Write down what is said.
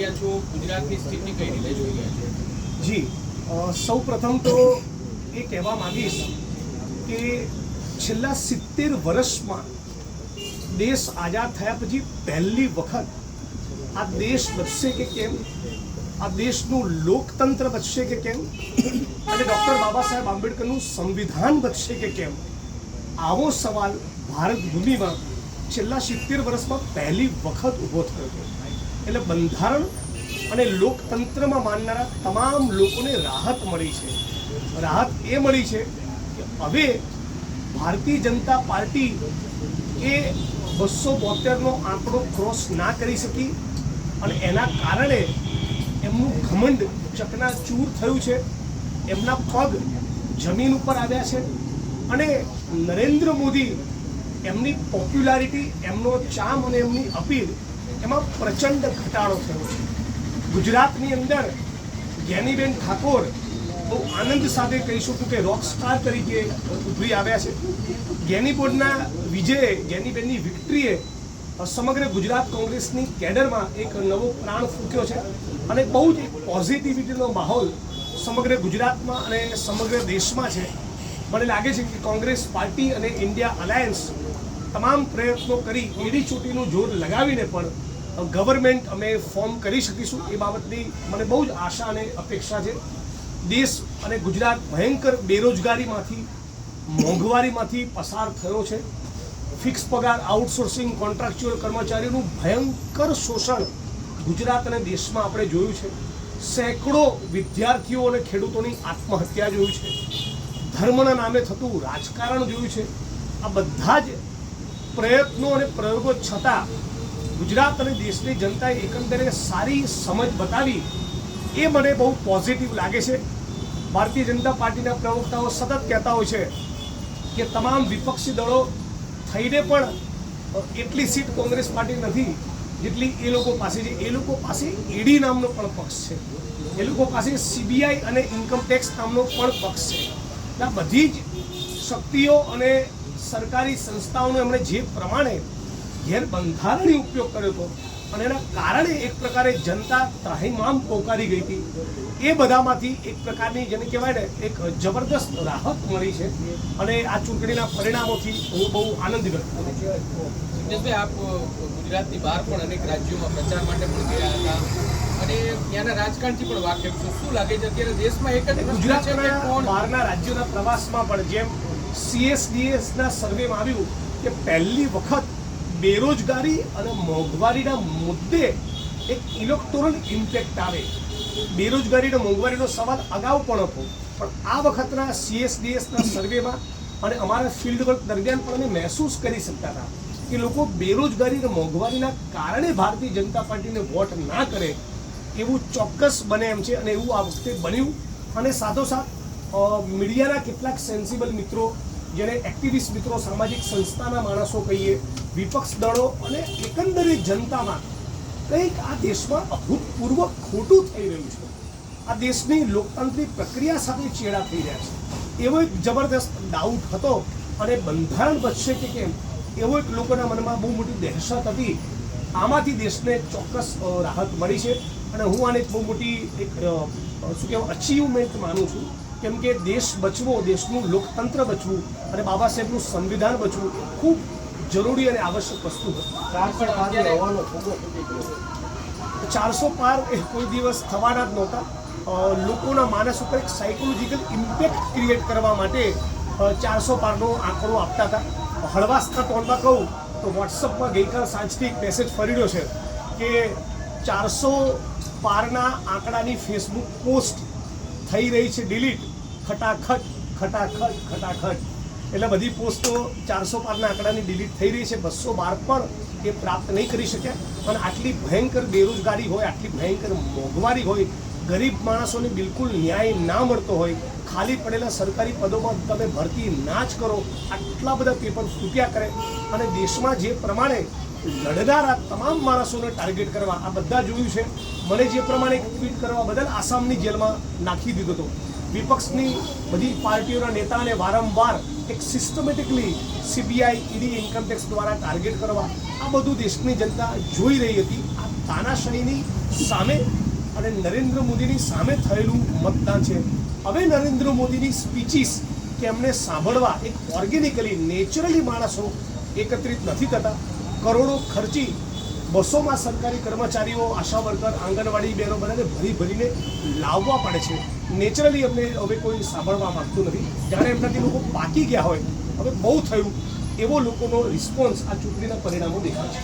રહ્યા છો? ગુજરાતની સ્થિતિ કઈ રીતે જોઈ રહ્યા છો? જી. સૌ પ્રથમ તો એ કહેવા માંગીશ કે છેલ્લા સિત્તેર વર્ષમાં દેશ આઝાદ થયા પછી પહેલી વખત આ દેશ બચશે કે કેમ? આ દેશનું લોકતંત્ર બચશે કે કેમ? અને ડૉક્ટર બાબા સાહેબ આંબેડકરનું સંવિધાન બચશે કે કેમ? આવો સવાલ ભારત ભૂમિમાં છેલ્લા સિત્તેર વર્ષમાં પહેલી વખત ઊભો થયો છે. એટલે બંધારણ અને લોકતંત્રમાં માનનારા તમામ લોકોને રાહત મળી છે. રાહત એ મળી છે કે હવે ભારતીય જનતા પાર્ટી એ બસો બોતેરનો આંકડો ક્રોસ ના કરી શકી અને એના કારણે એમનું ઘમંડ ચકનાચૂર થયું છે. એમના પગ જમીન ઉપર આવ્યા છે અને નરેન્દ્ર મોદી એમની પોપ્યુલારિટી, એમનો ચામ અને એમની અપીલ એમાં પ્રચંડ ઘટાડો થયો છે. ગુજરાતની અંદર જ્ઞાનીબેન ઠાકોર બહુ આનંદ સાથે કહી શકું કે રોક સ્ટાર તરીકે ઉભરી આવ્યા છે. જ્ઞાની બોર્ડના વિજયે, જ્ઞાનીબેનની વિક્ટરીએ સમગ્ર ગુજરાત કોંગ્રેસની કેડરમાં એક નવો પ્રાણ ફૂક્યો છે અને બહુ જ પોઝિટિવિટીનો માહોલ સમગ્ર ગુજરાતમાં અને સમગ્ર દેશમાં છે. મને લાગે છે કે કોંગ્રેસ પાર્ટી અને ઇન્ડિયા અલાયન્સ તમામ પ્રયત્નો કરી, એડી ચોટીનું જોર લગાવીને પણ ગવર્મેન્ટ અમે ફોર્મ કરી શકીશું એ બાબતની મને બહુ જ આશા અને અપેક્ષા છે. દેશ અને ગુજરાત ભયંકર બેરોજગારીમાંથી, મોંઘવારીમાંથી પસાર થયો છે. ફિક્સ પગાર આઉટસોર્સિંગ કોન્ટ્રાક્ચ્યુઅલ કર્મચારીનું ભયંકર શોષણ ગુજરાત અને દેશમાં આપણે જોયું છે. સેંકડો વિદ્યાર્થીઓ અને ખેડૂતોની આત્મહત્યા જોયું છે. ધર્મના નામે થતું રાજકારણ જોયું છે. આ બધા જ પ્રયત્નો અને પ્રયોગો છતાં ગુજરાત અને દેશની જનતાએ એકંદરે સારી સમજ બતાવી. એ મને બહુ પોઝિટિવ લાગે છે. ભારતીય જનતા પાર્ટીના પ્રવક્તાઓ સતત કહેતા હોય છે કે તમામ વિપક્ષી દળો થઈને પણ એટલી સીટ કોંગ્રેસ પાર્ટી નથી જેટલી એ લોકો પાસે છે. એ લોકો પાસે ઈડી નામનો પણ પક્ષ છે. એ લોકો પાસે સીબીઆઈ અને ઇન્કમ ટેક્સ નામનો પણ પક્ષ છે. આ બધી જ શક્તિઓ અને સરકારી સંસ્થાઓને એમણે જે પ્રમાણે ગેરબંધારણીય ઉપયોગ કર્યો હતો અને એના કારણે એક પ્રકારે જનતા ત્રાહિમામ પોકારી ગઈ હતી. એ બધામાંથી એક પ્રકારની જેને કહેવાય ને એક જબરદસ્ત રાહત મળી છે અને આ ચૂંટણીના પરિણામોથી હું બહુ આનંદ વ્યક્ત કરું છું. આપ ગુજરાતની બહાર પણ અનેક રાજ્યોમાં પ્રચાર માટે પણ ગયા હતા. અને ત્યાંના રાજકારણથી પણ વાકેફ છો. શું લાગે છે અત્યારે દેશમાં એક જ ગુજરાતના બહારના રાજ્યોના પ્રવાસમાં પણ જેમ સીએસડીએસના સર્વેમાં આવ્યું કે પહેલી વખત બેરોજગારી અને મોંઘવારીના મુદ્દે એક ઇલેક્ટોરલ ઇમ્પેક્ટ આવે. બેરોજગારી અને મોંઘવારીનો સવાલ અગાઉ પણ હતો, પણ આ વખતના સીએસડીએસના સર્વેમાં અને અમારા ફિલ્ડ વર્ક દરમિયાન પણ અમે મહેસૂસ કરી શકતા હતા કે લોકો બેરોજગારી અને મોંઘવારીના કારણે ભારતીય જનતા પાર્ટીને વોટ ના કરે એવું ચોક્કસ બને એમ છે અને એવું આ વખતે બન્યું. અને સાથોસાથ મીડિયાના કેટલાક સેન્સિબલ મિત્રો જેને એક્ટિવિસ્ટ મિત્રો, સામાજિક સંસ્થાના માણસો કહીએ, વિપક્ષ દળો અને એકંદરે જનતામાં કંઈક આ દેશમાં અભૂતપૂર્વ ખોટું થઈ રહ્યું છે. આ દેશની લોકતાંત્રિક પ્રક્રિયા સાથે ચેડા થઈ રહ્યા છે. એવો એક જબરદસ્ત ડાઉટ હતો અને બંધારણ બચશે કે કેમ? એવો એક લોકોના મનમાં બહુ મોટી દહેશત હતી. આમાંથી દેશને ચોક્કસ રાહત મળી છે. અને હું આને બહુ મોટી એક શું કહેવાય અચીવમેન્ટ માનું છું. કેમ કે દેશ બચવો દેશનું લોકતંત્ર બચવું અને બાબા સાહેબનું સંવિધાન બચવું ખૂબ જરૂરી અને આવશ્યક વસ્તુ હતી ચારસો પાર એ કોઈ દિવસ થવાના જ નહોતા. લોકોના માનસ ઉપર એક સાયકોલોજીકલ ઇમ્પેક્ટ ક્રિએટ કરવા માટે ચારસો પારનો આંકડો આપતા હતા. હળવાશના ટોનમાં કહું તો વોટ્સઅપમાં ગઈકાલ સાંજથી એક મેસેજ ફરીડ્યો છે કે ચારસો પારના આંકડાની ફેસબુક પોસ્ટ થઈ રહી છે ડિલીટ ખટાખટ ખટાખટ ખટાખટ. એટલે બધી પોસ્ટો ચારસો પારના આંકડાની ડિલીટ થઈ રહી છે. બસો બાર પણ એ પ્રાપ્ત નહીં કરી શક્યા. અને આટલી ભયંકર બેરોજગારી હોય, આટલી ભયંકર મોંઘવારી હોય ગરીબ માણસોને બિલકુલ ન્યાય ના મળતો હોય, ખાલી પડેલા સરકારી પદોમાં તમે ભરતી ના જ કરો, આટલા બધા પેપર ફૂટ્યા કરે. અને દેશમાં જે પ્રમાણે લડનારા તમામ માણસોને ટાર્ગેટ કરવા, આ બધા જોયું છે. મને જે પ્રમાણે ટ્વીટ કરવા બદલ આસામની જેલમાં નાખી દીધો હતો. વિપક્ષની બધી પાર્ટીઓના નેતાને વારંવાર એક systematically CBI ED income tax દ્વારા ટાર્ગેટ કરવા, આ બધું દેશની જનતા જોઈ રહી હતી. આ તાનાશાહીની સામે અને નરેન્દ્ર મોદીની સામે થયેલું મતદાન છે. હવે નરેન્દ્ર મોદીની સ્પીચીસ કે એમને સાંભળવા એક ઓર્ગેનિકલી નેચરલી માણસો એકત્રિત નથી થતા? કરોડો ખર્ચી બસોમાં સરકારી કર્મચારીઓ, આશા વર્કર, આંગણવાડી બહેનો બધાને ભરી ભરીને લાવવા પડે છે. નેચરલી અમને હવે કોઈ સાંભળવા માંગતું નથી. જાણે એમનાથી લોકો પાકી ગયા હોય, હવે બહુ થયું. એવો લોકોનો રિસ્પોન્સ આ ચૂંટણીના પરિણામો દેખાય છે.